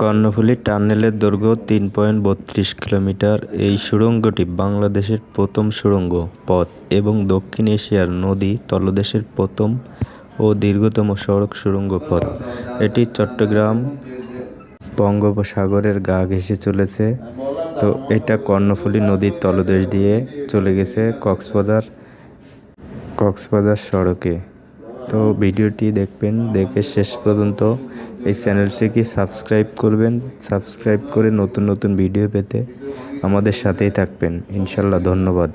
কর্ণফুলী টানেলের দৈর্ঘ্য তিন পয়েন্ট বত্রিশ কিলোমিটার। এই সুড়ঙ্গটি বাংলাদেশের প্রথম সুড়ঙ্গ পথ এবং দক্ষিণ এশিয়ার নদী তলদেশের প্রথম ও দীর্ঘতম সড়ক সুড়ঙ্গ পথ। এটি চট্টগ্রাম বঙ্গোপসাগরের গা ঘেঁষে চলেছে। তো এটা কর্ণফুলী নদীর তলদেশ দিয়ে চলে গেছে কক্সবাজার কক্সবাজার সড়কে। তো ভিডিওটি দেখবেন, দেখে শেষ পর্যন্ত এই চ্যানেলটিকে সাবস্ক্রাইব করবেন সাবস্ক্রাইব করে নতুন নতুন ভিডিও পেতে আমাদের সাথেই থাকবেন। ইনশাল্লাহ ধন্যবাদ।